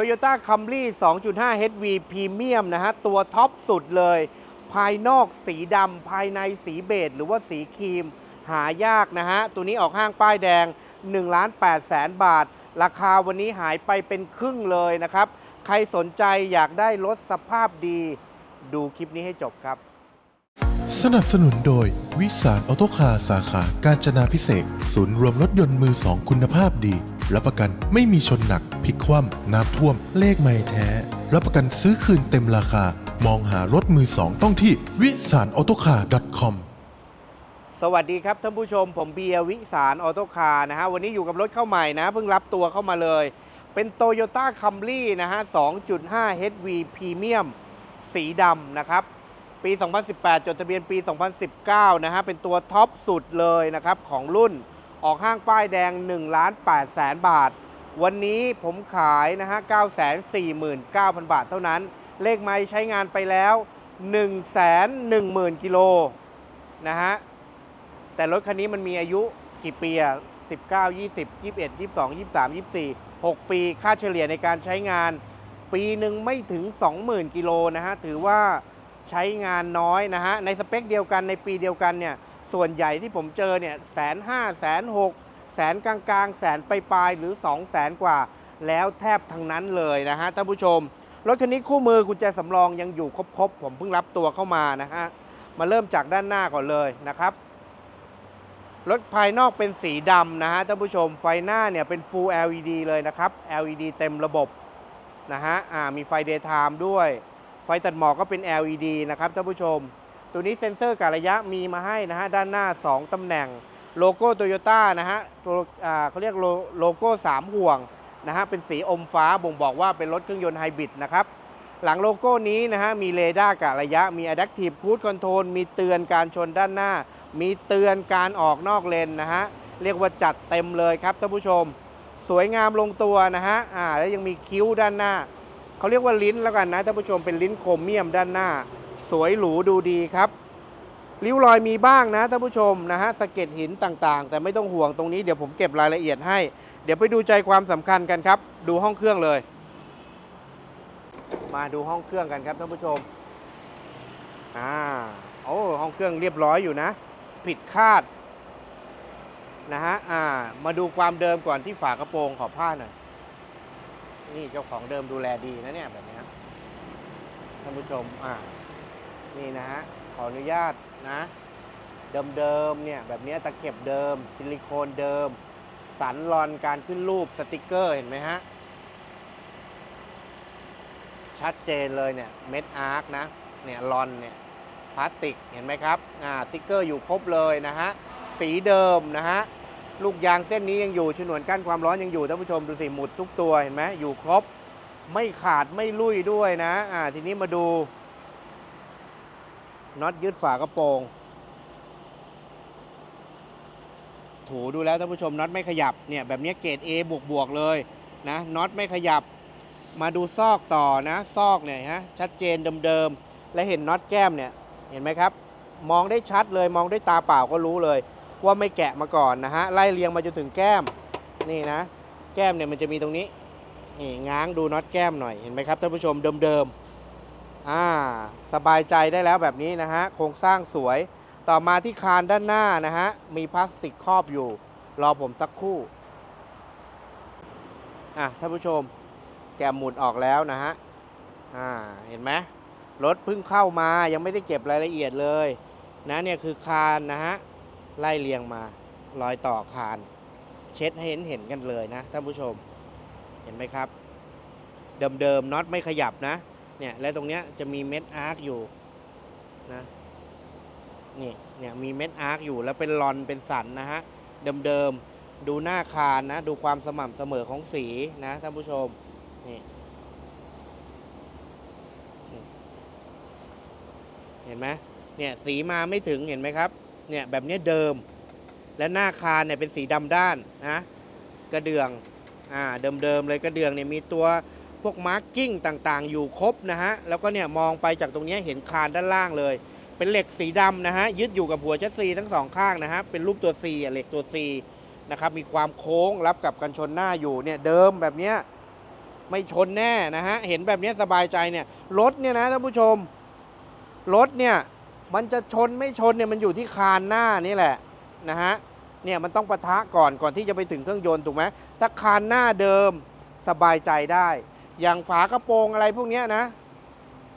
Toyota Camry 2.5 HV Premium นะฮะ ตัวท็อปสุดเลย ภายนอกสีดำภายในสีเบจหรือว่าสีครีม หายากนะฮะ ตัวนี้ออกห้างป้ายแดง1ล้าน8แสนบาท ราคาวันนี้หายไปเป็นครึ่งเลยนะครับ ใครสนใจอยากได้รถสภาพดี ดูคลิปนี้ให้จบครับ สนับสนุนโดย วิสารออโตคาร์สาขา การจนาพิเศษ ศูนย์รวมรถยนต์มือสองคุณภาพดี รับประกันไม่มีชนหนักพลิกคว่ำน้ำท่วม เลขไม่แท้ รับประกันซื้อคืนเต็มราคา มองหารถมือสองต้องที่วิสารออโตคาร์ .com สวัสดีครับท่านผู้ชมผมเบียร์วิสารออโตคาร์นะฮะวันนี้อยู่กับรถเข้าใหม่นะเพิ่งรับตัวเข้ามาเลย เป็น Toyota Camry นะฮะ 2.5 HV Premium สีดำนะครับ ปี 2018 จดทะเบียนปี 2019 นะฮะ เป็นตัวท็อปสุดเลยนะครับของรุ่น ออกห้างป้ายแดง1ล้าน8แสนบาท วันนี้ผมขายนะฮะ949,000 บาทเท่านั้น เลขไม้ใช้งานไปแล้ว 110,000กิโลนะฮะ แต่รถคันนี้มันมีอายุกี่ปีอะ19 20 21 22 23 24 6 ปีค่าเฉลี่ยในการใช้งาน ปีหนึ่งไม่ถึง 20,000 กิโลนะฮะ ถือว่าใช้งานน้อยนะฮะ ในสเปคเดียวกันในปีเดียวกันเนี่ย ส่วนใหญ่ที่ผมเจอเนี่ยแสนห้าแสนหกแสนกลางๆ แสนปลายๆหรือ2แสนกว่า แล้วแทบทั้งนั้นเลยนะฮะท่านผู้ชม รถคันนี้คู่มือกุญแจสำรองยังอยู่ครบๆ ผมเพิ่งรับตัวเข้ามานะฮะ มาเริ่มจากด้านหน้าก่อนเลยนะครับ รถภายนอกเป็นสีดำนะฮะท่านผู้ชม ไฟหน้าเนี่ยเป็น Full LED เลยนะครับ LED เต็มระบบนะฮะ อ่า มีไฟ Daytime ด้วย ไฟตัดหมอกก็เป็น LED นะครับท่านผู้ชม ตัวนี้เซ็นเซอร์การระยะมีมาให้นะฮะด้านหน้า 2ตำแหน่งโลโก้โตโยต้านะฮะตัวอ่าเขาเรียกโลโลโก้3ห่วงนะฮะเป็นสีอมฟ้าบ่งบอกว่าเป็นรถเครื่องยนต์ไฮบริดนะครับหลังโลโก้นี้นะฮะมีเรดาร์กะระยะมี Adaptive Cruise Control มีเตือนการชนด้านหน้า มีเตือนการออกนอกเลนนะฮะเรียกว่าจัดเต็มเลยครับท่านผู้ชม สวยงามลงตัวนะฮะอ่าแล้วยังมีคิ้วด้านหน้า เขาเรียกว่าลิ้นแล้วกันนะท่านผู้ชมเป็นลิ้นโครเมียมด้านหน้า สวยหรูดูดีครับริ้วรอยมีบ้างนะท่านผู้ชมนะฮะสะเก็ดหินต่างๆ แต่ไม่ต้องห่วงตรงนี้เดี๋ยวผมเก็บรายละเอียดให้ เดี๋ยวไปดูใจความสำคัญกันครับ ดูห้องเครื่องเลย มาดูห้องเครื่องกันครับท่านผู้ชมอ่าโอ้ห้องเครื่องเรียบร้อยอยู่นะ ผิดคาดนะฮะอ่ามาดูความเดิมก่อนที่ฝากระโปรงขอบผ้าหน่อยนี่เจ้าของเดิมดูแลดีนะเนี่ยแบบนี้ท่านผู้ชมอ่า นี่นะฮะ ขออนุญาตนะ เดิมๆเนี่ยแบบนี้ตะเข็บเดิม ซิลิโคนเดิม สันรอนการขึ้นรูปสติกเกอร์เห็นไหมฮะ ชัดเจนเลยเนี่ยเม็ดอาร์คนะเนี่ยลอนเนี่ยพลาสติกเห็นไหมครับอ่าสติกเกอร์อยู่ครบเลยนะฮะ สีเดิมนะฮะลูกยางเส้นนี้ยังอยู่ฉนวนกั้นความร้อนยังอยู่ท่านผู้ชมดูสิหมุดทุกตัวเห็นไหมอยู่ครบ ไม่ขาดไม่ลุยด้วยนะอ่าทีนี้มาดู น็อตยึดฝากระโปรง ถูดูแล้วท่านผู้ชมน็อตไม่ขยับเนี่ยแบบนี้เกรด A บวกบวกเลยนะน็อตไม่ขยับ มาดูซอกต่อนะ ซอกเนี่ยฮะชัดเจนเดิมๆ และเห็นน็อตแก้มเนี่ยเห็นไหมครับ มองได้ชัดเลยมองด้วยตาเปล่าก็รู้เลย ว่าไม่แกะมาก่อนนะฮะไล่เรียงมาจนถึงแก้มนี่นะ แก้มเนี่ยมันจะมีตรงนี้นี่ง้างดูน็อตแก้มหน่อยเห็นไหมครับท่านผู้ชมเดิมๆ อ่าสบายใจได้แล้วแบบนี้นะฮะโครงสร้างสวย ต่อมาที่คานด้านหน้านะฮะมีพลาสติกครอบอยู่ รอผมสักครู่อะท่านผู้ชมแกะหมุดออกแล้วนะฮะอ่าเห็นไหมรถเพิ่งเข้ามายังไม่ได้เก็บรายละเอียดเลยนะเนี่ยคือคานนะฮะไล่เรียงมา รอยต่อคาน เช็ดให้เห็นเห็นกันเลยนะท่านผู้ชม เห็นไหมครับ เดิมๆน็อตไม่ขยับนะ เนี่ยและตรงเนี้ยจะมีเม็ดอาร์คอยู่นะนี่เนี่ยมีเม็ดอาร์คอยู่แล้วเป็นลอนเป็นสันนะฮะเดิมๆดูหน้าคานนะ ดูความสม่ำเสมอของสีนะท่านผู้ชมนี่เห็นไหมเนี่ยสีมาไม่ถึงเห็นไหมครับเนี่ยแบบนี้เดิม และหน้าคานเนี่ยเป็นสีดำด้านนะกระเดื่องอ่าเดิมๆเลยกระเดื่องเนี่ยมีตัว พวกมาร์กิ้งต่างๆ อยู่ครบนะฮะ แล้วก็เนี่ยมองไปจากตรงนี้เห็นคานด้านล่างเลย เป็นเหล็กสีดำนะฮะ ยึดอยู่กับหัวแชสซีทั้งสองข้างนะฮะ เป็นรูปตัว C เหล็กตัว C นะครับ มีความโค้งรับกับกันชนหน้าอยู่เนี่ยเดิมแบบเนี้ยไม่ชนแน่นะฮะ เห็นแบบนี้สบายใจเนี่ย รถเนี่ยนะท่านผู้ชม รถเนี่ยมันจะชนไม่ชนเนี่ยมันอยู่ที่คานหน้านี่แหละนะฮะ เนี่ยมันต้องปะทะก่อนก่อนที่จะไปถึงเครื่องยนต์ถูกไหมถ้าคานหน้าเดิมสบายใจได้ อย่างฝากระโปรงอะไรพวกนี้นะ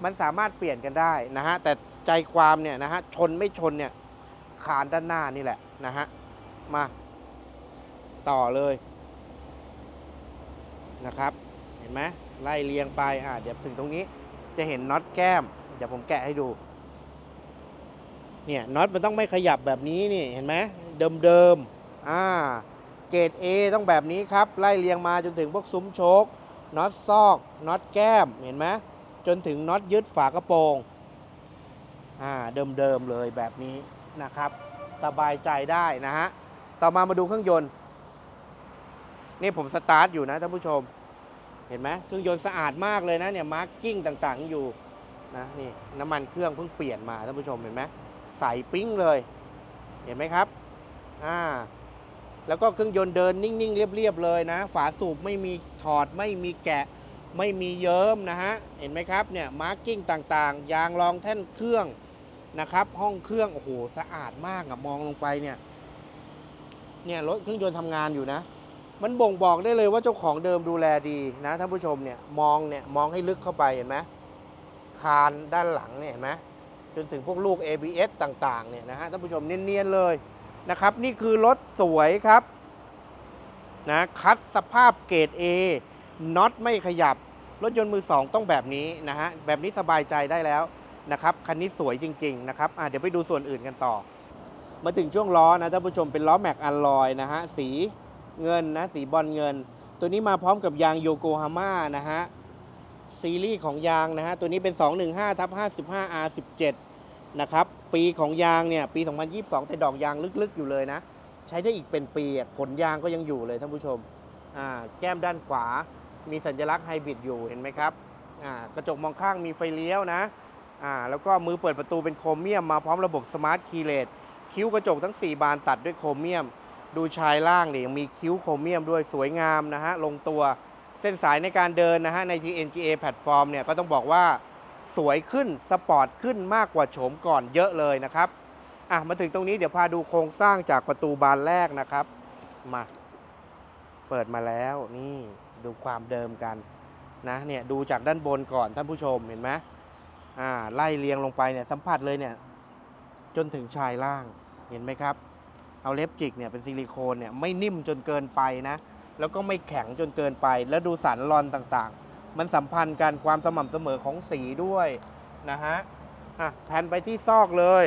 มันสามารถเปลี่ยนกันได้นะฮะแต่ใจความเนี่ยนะฮะชนไม่ชนเนี่ยคานด้านหน้านี่แหละนะฮะมาต่อเลยนะครับ เห็นไหมไล่เรียงไปอ่าเดี๋ยวถึงตรงนี้จะเห็นน็อตแก้ม เดี๋ยวผมแกะให้ดู เนี่ยน็อตมันต้องไม่ขยับแบบนี้นี่เห็นไหมเดิมๆอ่าเกรด A ต้องแบบนี้ครับ ไล่เรียงมาจนถึงพวกซุ้มโชค น็อตซอกน็อตแก้มเห็นไหมจนถึงน็อตยึดฝากระโปรงอ่าเดิมๆเลยแบบนี้นะครับ สบายใจได้นะฮะ ต่อมามาดูเครื่องยนต์ นี่ผมสตาร์ทอยู่นะท่านผู้ชม เห็นไหมเครื่องยนต์สะอาดมากเลยนะเนี่ยมาร์กกิ้งต่างๆอยู่นะนี่น้ำมันเครื่องเพิ่งเปลี่ยนมาท่านผู้ชมเห็นไหมใสปิ้งเลย เห็นไหมครับ อ่า แล้วก็เครื่องยนต์เดินนิ่ง ๆ เรียบ ๆ เลยนะ ฝาสูบไม่มีถอดไม่มีแกะ ไม่มีเยิ้มนะฮะ เห็นไหมครับเนี่ยมาร์กิ้งต่างๆ ยางรองแท่นเครื่องนะครับ ห้องเครื่อง โอ้โห สะอาดมากอะมองลงไปเนี่ย เนี่ยรถเครื่องยนต์ทำงานอยู่นะ มันบ่งบอกได้เลยว่าเจ้าของเดิมดูแลดีนะท่านผู้ชมเนี่ยมองเนี่ยมองให้ลึกเข้าไปเห็นไหมคานด้านหลังเนี่ยเห็นไหมจนถึงพวกลูก ABS ต่างๆเนี่ยนะฮะท่านผู้ชมเนียนๆเลย นะครับ นี่คือรถสวยครับนะคัดสภาพเกรด A น็อตไม่ขยับ รถยนต์มือสองต้องแบบนี้นะฮะ แบบนี้สบายใจได้แล้วนะครับ คันนี้สวยจริง ๆ นะครับอะเดี๋ยวไปดูส่วนอื่นกันต่อ มาถึงช่วงล้อนะท่านผู้ชมเป็นล้อแม็กอัลลอยนะฮะ สีเงินนะ สีบอลเงิน ตัวนี้มาพร้อมกับยางโยโกฮาม่านะฮะ ซีรีส์ของยางนะฮะ ตัวนี้เป็น 215ทับ55 R17 นะครับ ปีของยางเนี่ยปี 2022 แต่ดอกยางลึกๆอยู่เลยนะ ใช้ได้อีกเป็นปีขนยางก็ยังอยู่เลยท่านผู้ชมแก้มด้านขวา มีสัญลักษณ์ไฮบริดอยู่เห็นไหมครับกระจกมองข้างมีไฟเลี้ยวนะแล้วก็มือเปิดประตูเป็นโครเมียมมาพร้อมระบบสมาร์ทคีย์เลสคิ้วกระจกทั้ง 4 บานตัดด้วยโครเมียม ดูชายล่างเนี่ยยังมีคิ้วโครเมียมด้วยสวยงามนะฮะลงตัวเส้นสายในการเดินนะฮะใน TNGA แพลตฟอร์มเนี่ยก็ต้องบอกว่า สวยขึ้นสปอร์ตขึ้นมากกว่าโฉมก่อนเยอะเลยนะครับอะมาถึงตรงนี้เดี๋ยวพาดูโครงสร้างจากประตูบานแรกนะครับมาเปิดมาแล้วนี่ดูความเดิมกันนะเนี่ยดูจากด้านบนก่อนท่านผู้ชมเห็นไหมอ่าไล่เรียงลงไปเนี่ยสัมผัสเลยเนี่ยจนถึงชายล่างเห็นไหมครับ เอาเล็บจิกเนี่ยเป็นซิลิโคนเนี่ยไม่นิ่มจนเกินไปนะ แล้วก็ไม่แข็งจนเกินไป แล้วดูสันรอนต่างๆ มันสัมพันธ์กันความสม่ำเสมอของสีด้วยนะฮะอะแทนไปที่ซอกเลย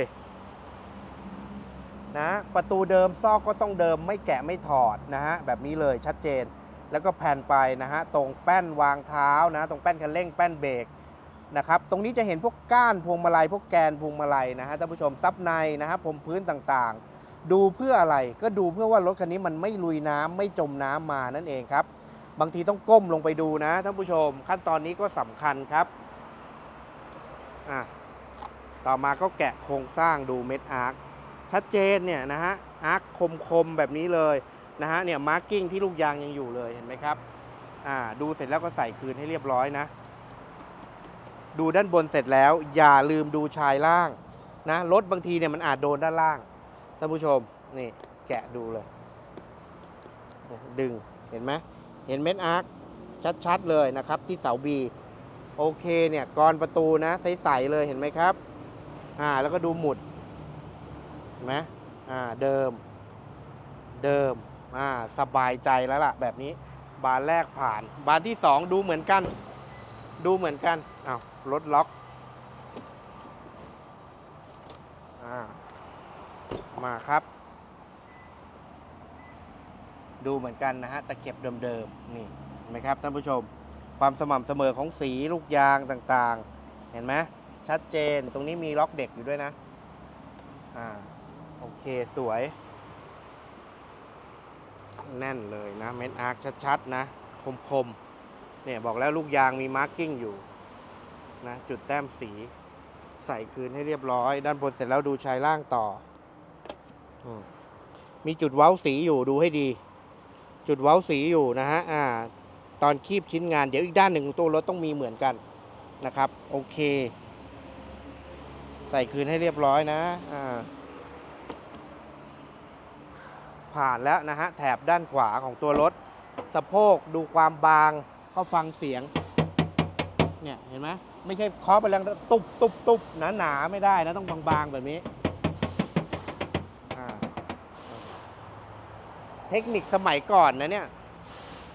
นะประตูเดิมซอกก็ต้องเดิมไม่แกะไม่ถอดนะฮะแบบนี้เลยชัดเจน แล้วก็แผ่นไปนะฮะตรงแป้นวางเท้านะ ตรงแป้นคันเร่งแป้นเบรกนะครับตรงนี้จะเห็นพวกก้านพวงมาลัยพวกแกนพวงมาลัยนะฮะท่านผู้ชมซับในนะฮะผมพื้นต่างๆ ดูเพื่ออะไรก็ดูเพื่อว่ารถคันนี้มันไม่ลุยน้ำไม่จมน้ำมานั่นเองครับ บางทีต้องก้มลงไปดูนะท่านผู้ชม ขั้นตอนนี้ก็สำคัญครับอะต่อมาก็แกะโครงสร้างดูเม็ดอาร์คชัดเจนเนี่ยนะฮะอาร์คคมๆแบบนี้เลยนะฮะเนี่ยมาร์กิ้งที่ลูกยางยังอยู่เลยเห็นไหมครับอ่าดูเสร็จแล้วก็ใส่คืนให้เรียบร้อยนะ ดูด้านบนเสร็จแล้ว อย่าลืมดูชายล่างนะรถบางทีเนี่ยมันอาจโดนด้านล่างท่านผู้ชมนี่แกะดูเลย ดึงเห็นไหม เห็นเม็ดอาร์คชัดๆเลยนะครับ ที่เสาบีโอเคเนี่ยกรประตูนะใสๆเลยเห็นไหมครับ อ่าแล้วก็ดูหมุดเห็นไหมอ่าเดิม เดิมอ่าสบายใจแล้วล่ะ แบบนี้บานแรกผ่าน บานที่สองดูเหมือนกัน ดูเหมือนกันอ้าวรถล็อกอ่ามาครับ ดูเหมือนกันนะฮะตะเข็บเดิมๆนี่เห็นไหมครับท่านผู้ชม ความสม่ำเสมอของสีลูกยางต่างๆ เห็นไหมชัดเจนตรงนี้มีล็อกเด็กอยู่ด้วยนะอ่าโอเคสวย แน่นเลยนะเม็ดอาร์คชัดๆนะคมๆเนี่ยบอกแล้วลูกยางมีมาร์กิ้งอยู่นะจุดแต้มสีใส่คืนให้เรียบร้อย ด้านบนเสร็จแล้วดูชายล่างต่ออมมีจุดเว้าสีอยู่ดูให้ดี จุดเว้าสีอยู่นะฮะอ่าตอนคีบชิ้นงานเดี๋ยวอีกด้านหนึ่งของตัวรถต้องมีเหมือนกันนะครับ โอเค ใส่คืนให้เรียบร้อยนะอ่าผ่านแล้วนะฮะแถบด้านขวาของตัวรถ สะโพกดูความบางก็ฟังเสียง เนี่ย เห็นไหมไม่ใช่เคาะไปแรงตุบตุบตุบหนาหนาไม่ได้นะ ต้องบางๆแบบนี้ เทคนิคสมัยก่อนนะเนี่ย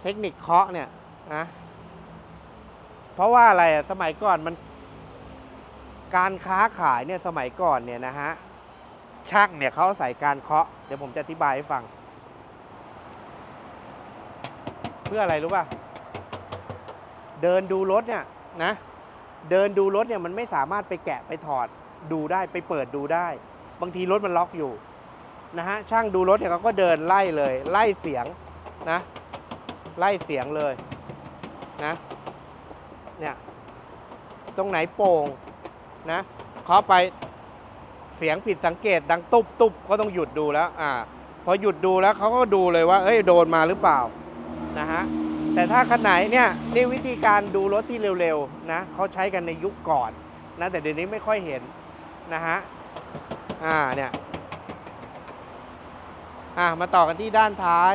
เทคนิคเคาะเนี่ยนะเพราะว่าอะไรสมัยก่อนมัน การค้าขายเนี่ยสมัยก่อนเนี่ยนะฮะช่างเนี่ยเขาอาศัยการเคาะ เดี๋ยวผมจะอธิบายให้ฟัง เพื่ออะไรรู้ป่ะ เดินดูรถเนี่ยนะ เดินดูรถเนี่ยมันไม่สามารถไปแกะไปถอดดูได้ไปเปิดดูได้ บางทีรถมันล็อกอยู่ นะฮะช่างดูรถเนี่ยเขาก็เดินไล่เลย ไล่เสียงนะ ไล่เสียงเลยนะเนี่ยตรงไหนโป่งนะเคาะไปเสียงผิดสังเกตดังตุบตุบก็ต้องหยุดดูแล้วอ่าพอหยุดดูแล้วเขาก็ดูเลยว่า เอ้ยโดนมาหรือเปล่านะฮะแต่ถ้าคันไหนเนี่ยนี่วิธีการดูรถที่เร็วๆนะเขาใช้กันในยุคก่อนนะแต่เดี๋ยวนี้ไม่ค่อยเห็นนะฮะอ่าเนี่ย อะมาต่อกันที่ด้านท้าย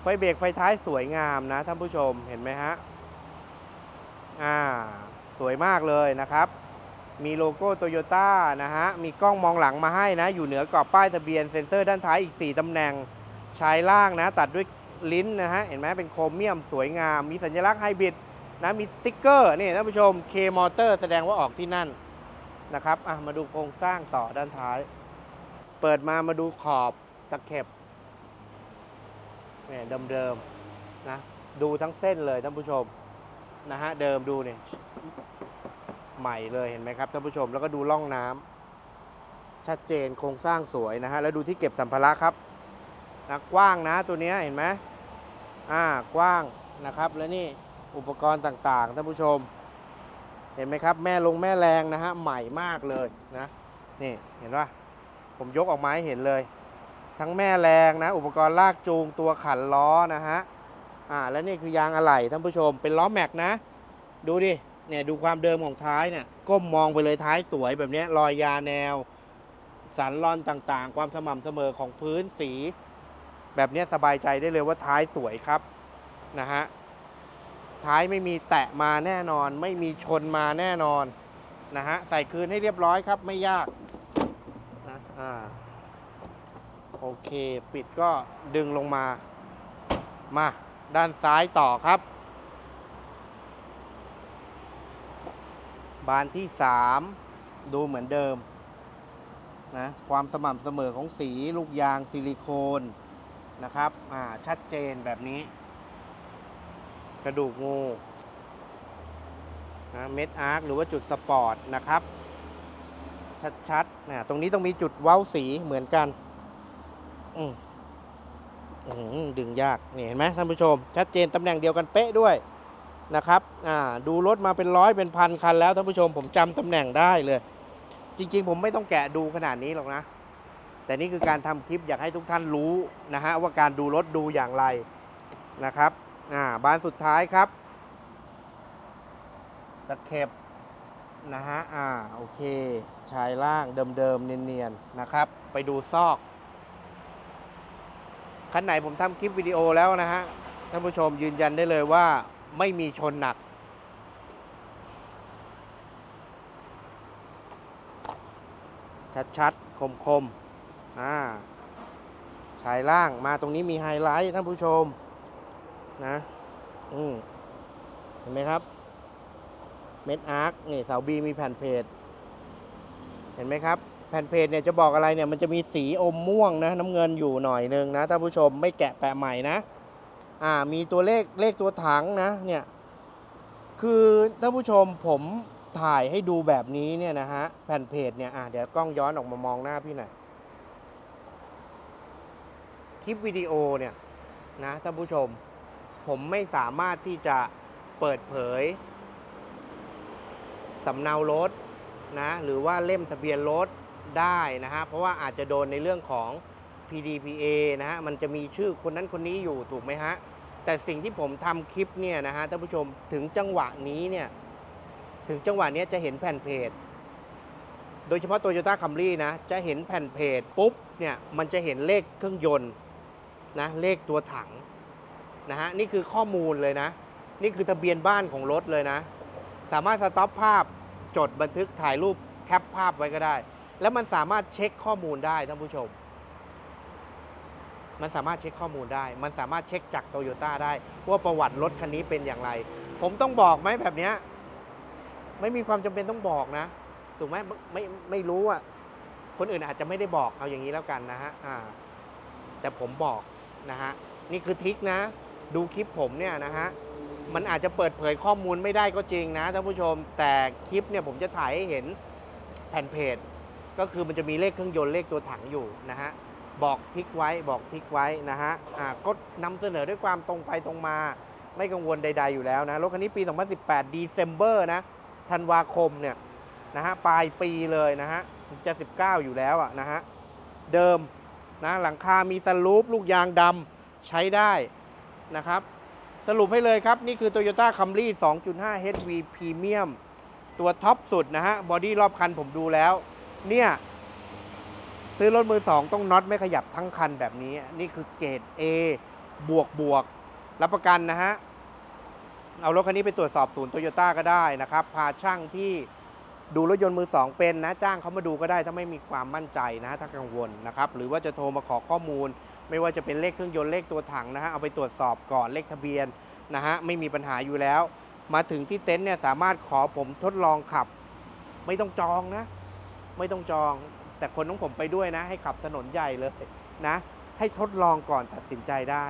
ไฟเบรกไฟท้ายสวยงามนะท่านผู้ชมเห็นไหมฮะอ่าสวยมากเลยนะครับ มีโลโก้โตโยต้านะฮะ มีกล้องมองหลังมาให้นะ อยู่เหนือกรอบป้ายทะเบียนเซ็นเซอร์ด้านท้ายอีก 4ตำแหน่งชายล่างนะ ตัดด้วยลิ้นนะฮะ เห็นไหมเป็นโครเมียมสวยงาม มีสัญลักษณ์ไฮบริดนะ มีติ๊กเกอร์นี่ท่านผู้ชม K Motor แสดงว่าออกที่นั่นนะครับ อะ มาดูโครงสร้างต่อด้านท้าย เปิดมามาดูขอบตะเข็บเนี่ยเดิมๆนะดูทั้งเส้นเลยท่านผู้ชมนะฮะเดิมดูเนี่ยใหม่เลยเห็นไหมครับท่านผู้ชมแล้วก็ดูร่องน้ำชัดเจนโครงสร้างสวยนะฮะแล้วดูที่เก็บสัมภาระครับนะกว้างนะตัวนี้เห็นไหมอ่ากว้างนะครับ แล้วนี่อุปกรณ์ต่างๆท่านผู้ชม เห็นไหมครับ แม่ลงแม่แรงนะฮะใหม่มากเลยนะนี่เห็นปะ ผมยกออกมาให้เห็นเลย ทั้งแม่แรงนะ อุปกรณ์ลากจูงตัวขันล้อนะฮะอ่าแล้วนี่คือยางอะไหล่ท่านผู้ชมเป็นล้อแม็กนะ ดูดิเนี่ยดูความเดิมของท้ายเนี่ยก้มมองไปเลยท้ายสวยแบบนี้รอยยาแนว สันรอนต่างๆ ความสม่ำเสมอของพื้นสี แบบนี้สบายใจได้เลยว่าท้ายสวยครับนะฮะท้ายไม่มีแตะมาแน่นอน ไม่มีชนมาแน่นอนนะฮะใส่คืนให้เรียบร้อยครับไม่ยาก อ่าโอเค ปิดก็ดึงลงมา มาด้านซ้ายต่อครับ บานที่ 3 ดูเหมือนเดิมนะความสม่ำเสมอของสีลูกยางซิลิโคนนะครับอ่าชัดเจนแบบนี้ กระดูกงูนะเม็ดอาร์คหรือว่าจุดสปอร์ตนะครับ ชัดๆนะตรงนี้ต้องมีจุดเว้าสีเหมือนกัน อืมดึงยากนี่เห็นไหมท่านผู้ชม ชัดเจนตำแหน่งเดียวกันเป๊ะด้วยนะครับดูรถมาเป็นร้อยเป็นพันคันแล้วท่านผู้ชมผมจำตำแหน่งได้เลย จริง ๆ ผมไม่ต้องแกะดูขนาดนี้หรอกนะ แต่นี่คือการทำคลิปอยากให้ทุกท่านรู้นะฮะว่าการดูรถดูอย่างไรนะครับบานสุดท้ายครับตะเข็บนะฮะอ่าโอเค ชายล่างเดิมๆเนียนๆนะครับ ไปดูซอกคันไหนผมทำคลิปวิดีโอแล้วนะฮะท่านผู้ชมยืนยันได้เลยว่าไม่มีชนหนัก ชัดๆ คมๆอ่าชายล่างมาตรงนี้มีไฮไลท์ท่านผู้ชมนะอืมเห็นไหมครับ เม็ดอาร์คนี่เสาบีมีแผ่นเพจ เห็นไหมครับ แผ่นเพจเนี่ยจะบอกอะไรเนี่ยมันจะมีสีอมม่วงนะน้ำเงินอยู่หน่อยนึงนะท่านผู้ชมไม่แกะแปะใหม่นะอ่ามีตัวเลขเลขตัวถังนะเนี่ยคือท่านผู้ชมผมถ่ายให้ดูแบบนี้เนี่ยนะฮะแผ่นเพจเนี่ยอะเดี๋ยวกล้องย้อนออกมามองหน้าพี่หน่อยคลิปวิดีโอเนี่ยนะท่านผู้ชม ผมไม่สามารถที่จะเปิดเผยสำเนารถ นะหรือว่าเล่มทะเบียนรถได้นะฮะเพราะว่าอาจจะโดนในเรื่องของ PDPA นะฮะมันจะมีชื่อคนนั้นคนนี้อยู่ถูกไหมฮะแต่สิ่งที่ผมทำคลิปเนี่ยนะฮะท่านผู้ชมถึงจังหวะนี้เนี่ยถึงจังหวะนี้จะเห็นแผ่นเพจ โดยเฉพาะ Toyota Camry นะจะเห็นแผ่นเพจปุ๊บเนี่ยมันจะเห็นเลขเครื่องยนต์นะเลขตัวถังนะฮะนี่คือข้อมูลเลยนะ นี่คือทะเบียนบ้านของรถเลยนะ สามารถสต็อปภาพ จดบันทึกถ่ายรูปแคปภาพไว้ก็ได้ แล้วมันสามารถเช็คข้อมูลได้ท่านผู้ชม มันสามารถเช็คข้อมูลได้ มันสามารถเช็คจากโตโยต้าได้ ว่าประวัติรถคันนี้เป็นอย่างไร ผมต้องบอกไหมแบบเนี้ยไม่มีความจำเป็นต้องบอกนะถูกไหมไม่ไม่รู้อะคนอื่นอาจจะไม่ได้บอกเอาอย่างนี้แล้วกันนะฮะอ่าแต่ผมบอกนะฮะนี่คือทิกนะ ดูคลิปผมเนี่ยนะฮะ มันอาจจะเปิดเผยข้อมูลไม่ได้ก็จริงนะท่านผู้ชม แต่คลิปเนี่ยผมจะถ่ายให้เห็นแผ่นเพจ ก็คือมันจะมีเลขเครื่องยนต์เลขตัวถังอยู่นะฮะบอกทิกไว้บอกทิกไว้นะฮะอ่าก็นำเสนอด้วยความตรงไปตรงมา ไม่กังวลใด ๆ อยู่แล้วนะรถคันนี้ปี 2018 d c e m b e r นะธันวาคมเนี่ยนะฮะปลายปีเลยนะฮะจะ 19 อยู่แล้วอะนะฮะเดิมนะหลังคามีสลูปลูกยางดำใช้ได้นะครับ สรุปให้เลยครับ นี่คือ Toyota Camry 2.5 HV Premium ตัวท็อปสุดนะฮะ บอดี้รอบคันผมดูแล้ว เนี่ย ซื้อรถมือสองต้องน็อตไม่ขยับทั้งคันแบบนี้ นี่คือเกรด A บวกบวกรับประกันนะฮะ เอารถคันนี้ไปตรวจสอบศูนย์โตโยต้าก็ได้นะครับ พาช่างที่ ดูรถยนต์มือสองเป็นนะจ้างเขามาดูก็ได้ถ้าไม่มีความมั่นใจนะถ้ากังวลนะครับหรือว่าจะโทรมาขอข้อมูล ไม่ว่าจะเป็นเลขเครื่องยนต์เลขตัวถังนะฮะเอาไปตรวจสอบก่อนเลขทะเบียนนะฮะไม่มีปัญหาอยู่แล้ว มาถึงที่เต็นท์เนี่ยสามารถขอผมทดลองขับ ไม่ต้องจองนะ ไม่ต้องจอง แต่คนของผมไปด้วยนะ ให้ขับถนนใหญ่เลยนะ ให้ทดลองก่อนตัดสินใจได้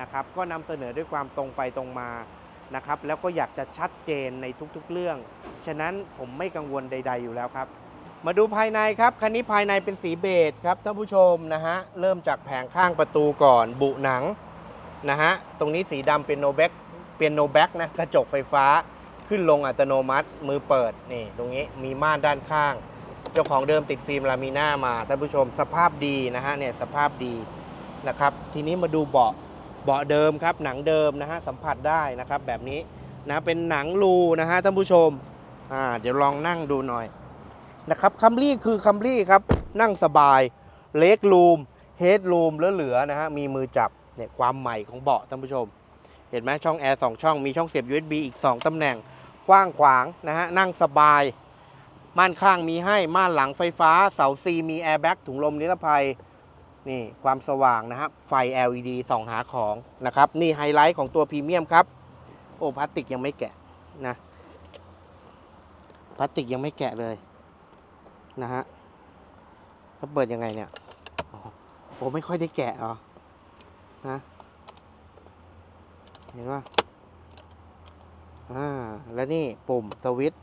นะครับ ก็นำเสนอด้วยความตรงไปตรงมา นะครับแล้วก็อยากจะชัดเจนในทุกๆเรื่อง ฉะนั้นผมไม่กังวลใด ๆ อยู่แล้วครับ มาดูภายในครับ คันนี้ภายในเป็นสีเบจครับท่านผู้ชมนะฮะเริ่มจากแผงข้างประตูก่อนบุหนังนะฮะตรงนี้สีดำเป็นโนแบ็กเป็นโนแบ็กนะกระจกไฟฟ้าขึ้นลงอัตโนมัติ มือเปิดนี่ตรงนี้มีม่านด้านข้าง เจ้าของเดิมติดฟิล์มลามิน่ามาท่านผู้ชมสภาพดีนะฮะเนี่ยสภาพดีนะครับ ทีนี้มาดูเบาะ เบาะเดิมครับหนังเดิมนะฮะสัมผัสได้นะครับแบบนี้นะเป็นหนังรูนะฮะท่านผู้ชมอ่าเดี๋ยวลองนั่งดูหน่อยนะครับคัมรี่คือคัมรี่ครับนั่งสบายเล็กรูมเฮดรูมเหลือๆนะฮะมีมือจับเนี่ยความใหม่ของเบาะท่านผู้ชม เห็นไหมช่องแอร์สองช่องมีช่องเสียบ USB อีก 2ตำแหน่งกว้างขวางนะฮะนั่งสบาย ม่านข้างมีให้ม่านหลังไฟฟ้า เสาซีมีแอร์แบ็กถุงลมนิรภัย นี่ความสว่างนะครับ ไฟ LED ส่องหาของนะครับ นี่ไฮไลท์ของตัวพรีเมียมครับ โอ้พลาสติกยังไม่แกะนะพลาสติกยังไม่แกะเลยนะฮะแล้วเปิดยังไงเนี่ยโอ้ไม่ค่อยได้แกะหรอนะเห็นป่ะอ่า แล้วนี่ปุ่มสวิตช์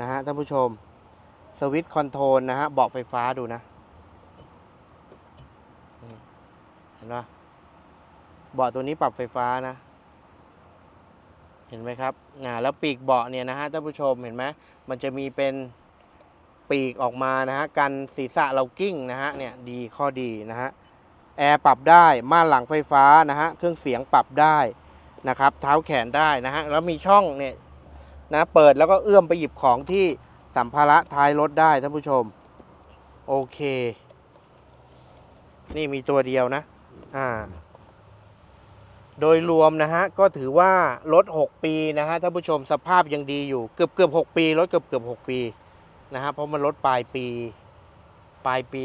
นะฮะท่านผู้ชม สวิตช์คอนโทรลนะฮะเบาะไฟฟ้าดูนะนี่เห็นไหมเบาะตัวนี้ปรับไฟฟ้านะ เห็นไหมครับอ่าแล้วปีกเบาะเนี่ยนะฮะท่านผู้ชมเห็นไหมมันจะมีเป็นปีกออกมานะฮะกันศีรษะเรากิ้งนะฮะเนี่ยดีข้อดีนะฮะแอร์ปรับได้ม่านหลังไฟฟ้านะฮะเครื่องเสียงปรับได้นะครับเท้าแขนได้นะฮะแล้วมีช่องเนี่ยนะเปิดแล้วก็เอื้อมไปหยิบของที่สัมภาระท้ายรถได้ท่านผู้ชม โอเค นี่มีตัวเดียวนะ อ่าโดยรวมนะฮะก็ถือว่ารถ 6 ปีนะฮะท่านผู้ชมสภาพยังดีอยู่เกือบเกือบ6ปีรถเกือบเกือบ6ปีนะฮะเพราะมันรถปลายปีปลายปี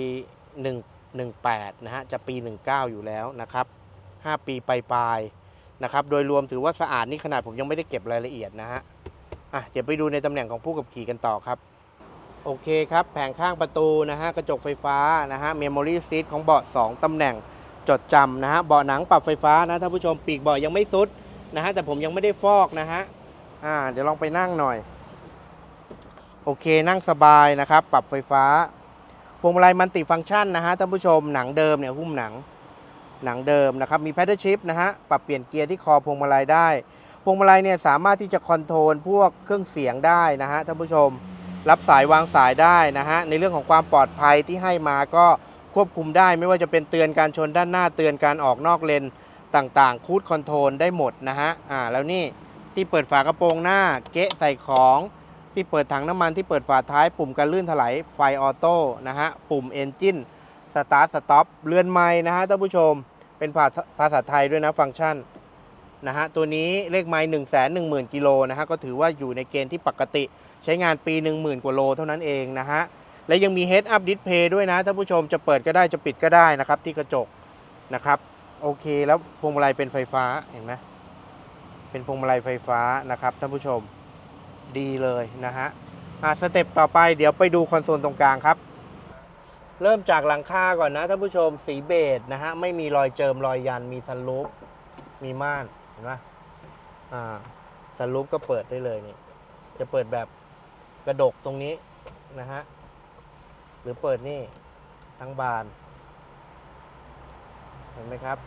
1 18นะฮะจะปี 19 อยู่แล้วนะครับ 5 ปีปลายปลายนะครับโดยรวมถือว่าสะอาดนี่ขนาดผมยังไม่ได้เก็บรายละเอียดนะฮะอะเดี๋ยวไปดูในตำแหน่งของผู้ขับขี่กันต่อครับ โอเคครับ แผงข้างประตูนะฮะกระจกไฟฟ้านะฮะเมมโมรี่ซีทของเบาะ2ตำแหน่ง จดจำนะฮะเบาะหนังปรับไฟฟ้านะท่านผู้ชมปีกเบาะยังไม่สุดนะฮะแต่ผมยังไม่ได้ฟอกนะฮะอ่าเดี๋ยวลองไปนั่งหน่อย โอเคนั่งสบายนะครับ ปรับไฟฟ้าพวงมาลัยมันติฟังก์ชันนะฮะท่านผู้ชมหนังเดิมเนี่ยหุ้มหนังหนังเดิมนะครับมีแพดเดิลชิพนะฮะปรับเปลี่ยนเกียร์ที่คอพวงมาลัยได้พวงมาลัยเนี่ยสามารถที่จะคอนโทรลพวกเครื่องเสียงได้นะฮะท่านผู้ชม รับสายวางสายได้นะฮะในเรื่องของความปลอดภัยที่ให้มาก็ ควบคุมได้ไม่ว่าจะเป็นเตือนการชนด้านหน้าเตือนการออกนอกเลนต่างๆ คูดคอนโทรลได้หมดนะฮะอ่าแล้วนี่ที่เปิดฝากระโปรงหน้าเกะใส่ของ ที่เปิดถังน้ำมันที่เปิดฝาท้ายปุ่มการลื่นถลายไฟออโต้นะฮะปุ่มเอนจินสตาร์ทสต็อปเรือนไม้นะฮะท่านผู้ชมเป็นภาษาภาษาไทยด้วยนะฟังก์ชันนะฮะตัวนี้เลขไม้หนึ่งแสนหนึ่งหมื่นกิโลนะฮะก็ถือว่าอยู่ในเกณฑ์ที่ปกติใช้งานปีหนึ่งหมื่นกว่าโลเท่านั้นเองนะฮะ และยังมี Head Up Display ด้วยนะท่านผู้ชมจะเปิดก็ได้จะปิดก็ได้นะครับ ที่กระจกนะครับโอเคแล้วพวงมาลัยเป็นไฟฟ้าเห็นไหมเป็นพวงมาลัยไฟฟ้านะครับท่านผู้ชมดีเลยนะฮะอะสเต็ปต่อไปเดี๋ยวไปดูคอนโซลตรงกลางครับ เริ่มจากหลังคาก่อนนะท่านผู้ชมสีเบจนะฮะไม่มีรอยเจิมรอยยันมีซันรูฟมีม่านเห็นไหมอ่าซันรูฟก็เปิดได้เลยนี่จะเปิดแบบกระดกตรงนี้นะฮะ หรือเปิดนี่ทั้งบาน เห็นไหมครับ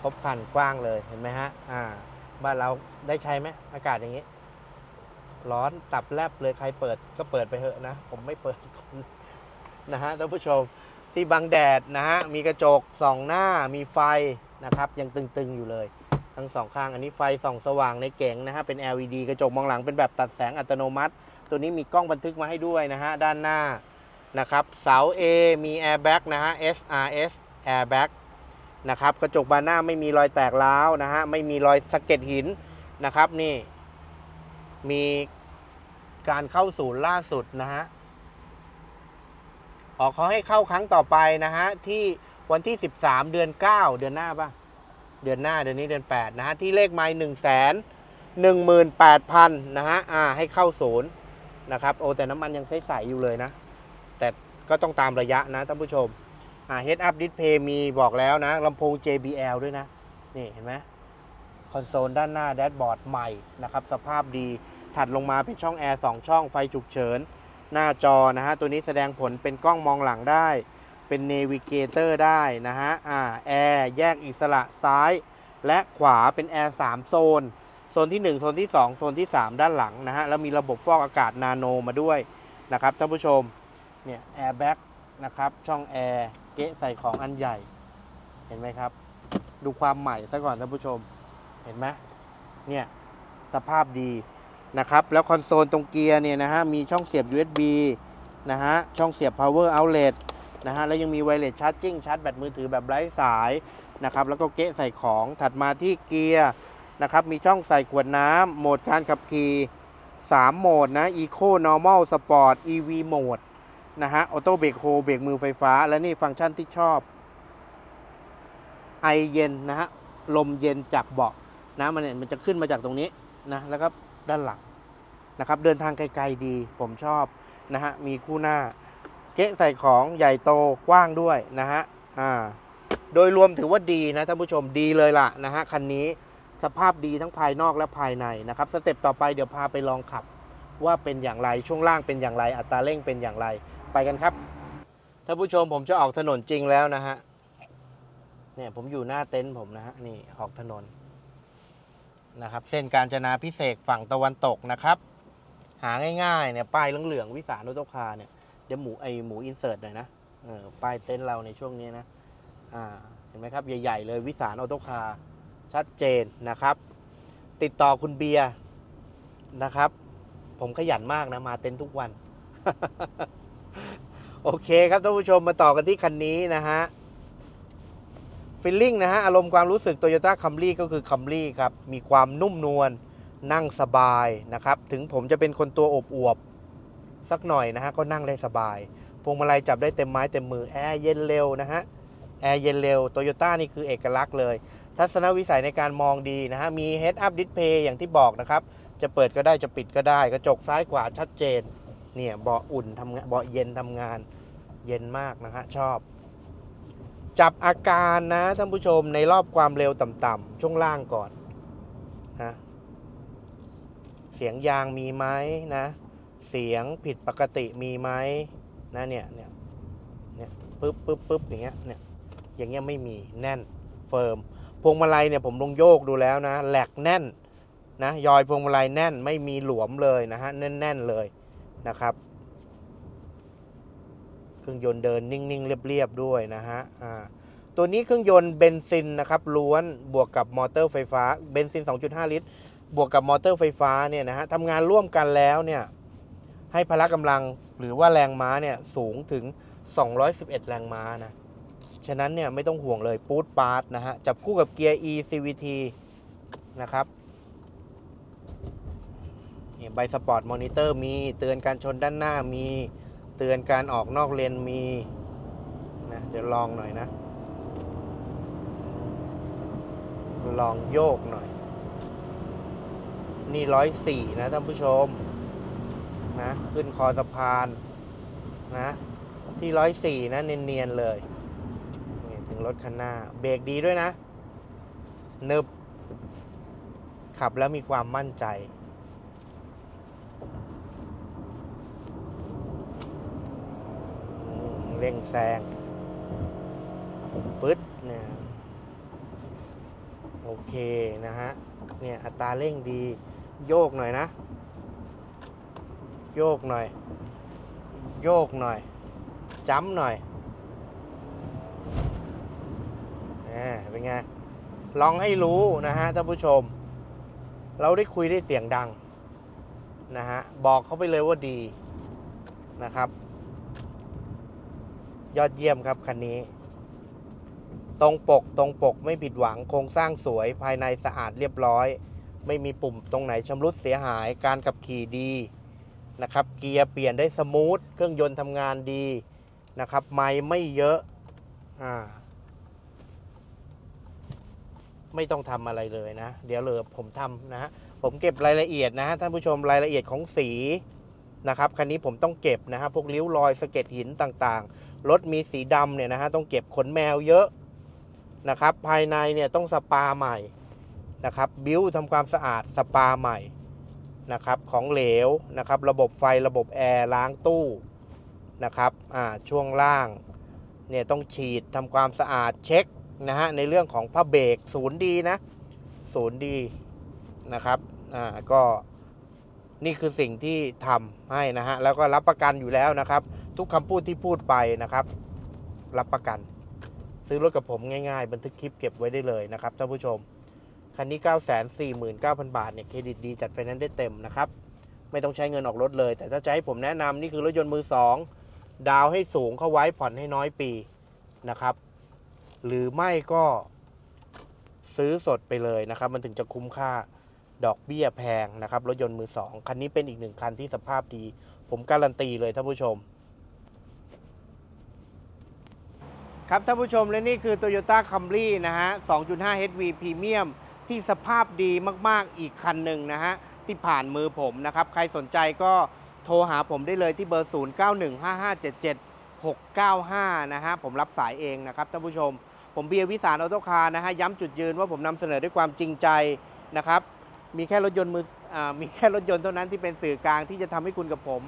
ครบคันกว้างเลยเห็นไหมฮะอ่าบ้านเราได้ใช้ไหมอากาศอย่างนี้ ร้อนตับแลบเลยใครเปิดก็เปิดไปเถอะนะ ผมไม่เปิดนะฮะท่านผู้ชมที่บังแดดนะฮะมีกระจกสองหน้ามีไฟนะครับ ยังตึงๆอยู่เลย ทั้งสองข้างอันนี้ไฟส่องสว่างในเก๋งนะฮะเป็น LED กระจกมองหลังเป็นแบบตัดแสงอัตโนมัติ ตัวนี้มีกล้องบันทึกมาให้ด้วยนะฮะ ด้านหน้านะครับ เสา A มีแอร์แบ็กนะฮะ SRS airbag นะครับ กระจกบานหน้าไม่มีรอยแตกร้าวนะฮะ ไม่มีรอยสะเก็ดหินนะครับนี่ มีการเข้าศูนย์ล่าสุดนะฮะออกเขาให้เข้าครั้งต่อไปนะฮะที่วันที่ 13 เดือน 9 เดือนหน้าป่ะ เดือนหน้าเดือนนี้เดือน 8 นะฮะ ที่เลขไม้1 1 8 0 0 0นะฮะ อ่า ให้เข้าศูนย์ นะครับโอ้แต่น้ำมันยังใสๆอยู่เลยนะ แต่ก็ต้องตามระยะนะท่านผู้ชมอ่า Head Up Display มีบอกแล้วนะลำโพง JBL ด้วยนะ นี่เห็นไหมคอนโซลด้านหน้าแดชบอร์ดใหม่นะครับ สภาพดีถัดลงมาเป็นช่องแอร์2ช่องไฟฉุกเฉิน หน้าจอนะฮะ ตัวนี้แสดงผลเป็นกล้องมองหลังได้ เป็นเนวิเกเตอร์ได้นะฮะอ่าแอร์แยกอิสระซ้าย และขวาเป็นแอร์3โซน โซนที่ 1 โซนที่ 2 โซนที่ 3 ด้านหลังนะฮะ แล้วมีระบบฟอกอากาศนาโนมาด้วยนะครับท่านผู้ชม เนี่ยแอร์แบ็กนะครับ ช่องแอร์ เกะใส่ของอันใหญ่ เห็นไหมครับ ดูความใหม่ซะก่อนท่านผู้ชม เห็นไหมเนี่ย สภาพดีนะครับ แล้วคอนโซลตรงเกียร์เนี่ยนะฮะ มีช่องเสียบ USB นะฮะ ช่องเสียบ power outlet นะฮะ แล้วยังมี wireless charging ชาร์จแบตมือถือแบบไร้สายนะครับ แล้วก็เกะใส่ของ ถัดมาที่เกียร์ นะครับ มีช่องใส่ขวดน้ำโหมดการขับขี่3โหมดนะ Eco Normal Sport EV Mode นะฮะออโต้เบรกโฮเบรกมือไฟฟ้า และนี่ฟังก์ชันที่ชอบ ไอเย็นนะฮะ ลมเย็นจากเบาะนะมันเนี่ยมันจะขึ้นมาจากตรงนี้นะแล้วก็ด้านหลังนะครับ เดินทางไกลๆดีผมชอบนะฮะ มีคู่หน้า เก๊ะใส่ของใหญ่โตกว้างด้วยนะฮะอ่าโดยรวมถือว่าดีนะท่านผู้ชมดีเลยล่ะนะฮะคันนี้ สภาพดีทั้งภายนอกและภายในนะครับสเต็ปต่อไปเดี๋ยวพาไปลองขับ ว่าเป็นอย่างไรช่วงล่างเป็นอย่างไร อัตราเร่งเป็นอย่างไรไปกันครับท่านผู้ชมผมจะออกถนนจริงแล้วนะฮะเนี่ยผมอยู่หน้าเต็นท์ผมนะฮะนี่ออกถนนนะครับ เส้นการจนาพิเศษฝั่งตะวันตกนะครับ หาง่ายๆเนี่ยป้ายเหลืองๆวิสานอุตคาเนี่ยเดี๋ยวหมูไอหมูอินเสิร์ตหน่อยนะเออป้ายเต็นท์เราในช่วงนี้นะอ่าเห็นไหมครับใหญ่ๆเลยวิสานออโตคา ชัดเจนนะครับ ติดต่อคุณเบียร์นะครับ ผมขยันมากนะมาเต็นทุกวัน โอเคครับท่านผู้ชมมาต่อกันที่คันนี้นะฮะฟิลลิ่งนะฮะอารมณ์ความรู้สึก Toyota Camry ก็คือ Camry ครับ มีความนุ่มนวลนั่งสบายนะครับ ถึงผมจะเป็นคนตัวอบอวบสักหน่อยนะฮะก็นั่งได้สบายพวงมาลัยจับได้เต็มไม้เต็มมือแอร์เย็นเร็วนะฮะแอร์เย็นเร็วโตโยต้านี่คือเอกลักษณ์เลย ทัศนวิสัยในการมองดีนะฮะ มี Head Up Display อย่างที่บอกนะครับ จะเปิดก็ได้จะปิดก็ได้ กระจกซ้ายขวาชัดเจน เนี่ยเบาะอุ่นทำงานเบาะเย็นทำงานเย็นมากนะฮะ ชอบ จับอาการนะท่านผู้ชมในรอบความเร็วต่ำๆช่วงล่างก่อนนะเสียงยางมีไหมนะ เสียงผิดปกติมีไหมนะเนี่ยเนี่ยเนี่ยปึ๊บปึ๊บปึ๊บอย่างเงี้ยเนี่ยอย่างเงี้ยไม่มีแน่นเฟิร์ม พวงมาลัยเนี่ยผมลงโยกดูแล้วนะแหลกแน่นนะยอยพวงมาลัยแน่นไม่มีหลวมเลยนะฮะแน่นๆเลยนะครับ เครื่องยนต์เดินนิ่งๆเรียบๆด้วยนะฮะอ่าตัวนี้เครื่องยนต์เบนซินนะครับล้วนบวกกับมอเตอร์ไฟฟ้าเบนซิน 2.5 ลิตร บวกกับมอเตอร์ไฟฟ้าเนี่ยนะฮะทำงานร่วมกันแล้วเนี่ยให้พละกำลังหรือว่าแรงม้าเนี่ยสูงถึง 211 แรงม้านะ ฉะนั้นเนี่ยไม่ต้องห่วงเลยปูดปาร์ตนะฮะ จับคู่กับเกียร์ e CVT นะครับนี่ใบสปอร์ตมอนิเตอร์มีเตือนการชนด้านหน้ามีเตือนการออกนอกเลนมีนะเดี๋ยวลองหน่อยนะ ลองโยกหน่อย นี่ร้อยสี่นะท่านผู้ชม นะ ขึ้นคอสะพานนะ ที่ร้อยสี่นะ เนียน ๆ เลย รถคันหน้า เบรกดีด้วยนะ เนึบขับแล้วมีความมั่นใจ เร่งแซงปึ๊ดเนี่ยโอเคนะฮะ เนี่ยอัตราเร่งดี โยกหน่อยนะ โยกหน่อย โยกหน่อยจ้ำหน่อย อ่าเป็นไงลองให้รู้นะฮะท่านผู้ชม เราได้คุยได้เสียงดังนะฮะบอกเขาไปเลยว่าดีนะครับ ยอดเยี่ยมครับคันนี้ ตรงปกตรงปกไม่ผิดหวังโครงสร้างสวยภายในสะอาดเรียบร้อย ไม่มีปุ่มตรงไหนชำรุดเสียหายการขับขี่ดีนะครับ เกียร์เปลี่ยนได้สมูทเครื่องยนต์ทำงานดีนะครับ ไม่ไม่เยอะอ่า ไม่ต้องทำอะไรเลยนะ เดี๋ยวเลยผมทำนะฮะผมเก็บรายละเอียดนะฮะท่านผู้ชมรายละเอียดของสีนะครับคันนี้ผมต้องเก็บนะฮะพวกริ้วรอยสะเก็ดหินต่างๆรถมีสีดำเนี่ยนะฮะต้องเก็บขนแมวเยอะนะครับ ภายในเนี่ยต้องสปาใหม่นะครับ บิ้วทำความสะอาดสปาใหม่นะครับของเหลวนะครับ ระบบไฟระบบแอร์ล้างตู้นะครับอ่าช่วงล่างเนี่ยต้องฉีดทำความสะอาดเช็ค นะฮะในเรื่องของผ้าเบรกศูนย์ดีนะศูนย์ดีนะครับอ่าก็นี่คือสิ่งที่ทำให้นะฮะแล้วก็รับประกันอยู่แล้วนะครับ ทุกคำพูดที่พูดไปนะครับ รับประกัน ซื้อรถกับผมง่ายๆ บันทึกคลิปเก็บไว้ได้เลยนะครับท่านผู้ชม คันนี้ 949,000 บาทเนี่ยเครดิตดีจัดไฟแนนซ์ได้เต็มนะครับ ไม่ต้องใช้เงินออกรถเลย แต่ถ้าจะให้ผมแนะนำนี่คือรถยนต์มือ 2 ดาวให้สูงเข้าไว้ผ่อนให้น้อยปีนะครับ หรือไม่ก็ซื้อสดไปเลยนะครับ มันถึงจะคุ้มค่าดอกเบี้ยแพงนะครับ รถยนต์มือ2คันนี้เป็นอีกหนึ่งคันที่สภาพดี ผมการันตีเลยท่านผู้ชม ครับท่านผู้ชมและนี่คือ Toyota Camry นะฮะ 2.5 HV Premium ที่สภาพดีมากๆอีกคันหนึ่งนะฮะ ที่ผ่านมือผมนะครับ ใครสนใจก็โทรหาผมได้เลยที่เบอร์ 0915577695 นะฮะ ผมรับสายเองนะครับท่านผู้ชม ผมเบียร์วิสารออโตคาร์นะฮะย้ำจุดยืนว่าผมนำเสนอด้วยความจริงใจนะครับ มีแค่รถยนต์มืออมีแค่รถยนต์เท่านั้นที่เป็นสื่อกลางที่จะทำให้คุณกับผม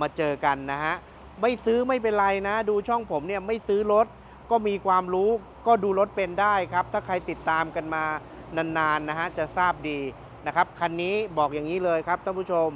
มาเจอกันนะฮะไม่ซื้อไม่เป็นไรนะ ดูช่องผมเนี่ยไม่ซื้อรถก็มีความรู้ก็ดูรถเป็นได้ครับ ถ้าใครติดตามกันมานานๆนะฮะจะทราบดีนะครับคันนี้บอกอย่างนี้เลยครับท่านผู้ชม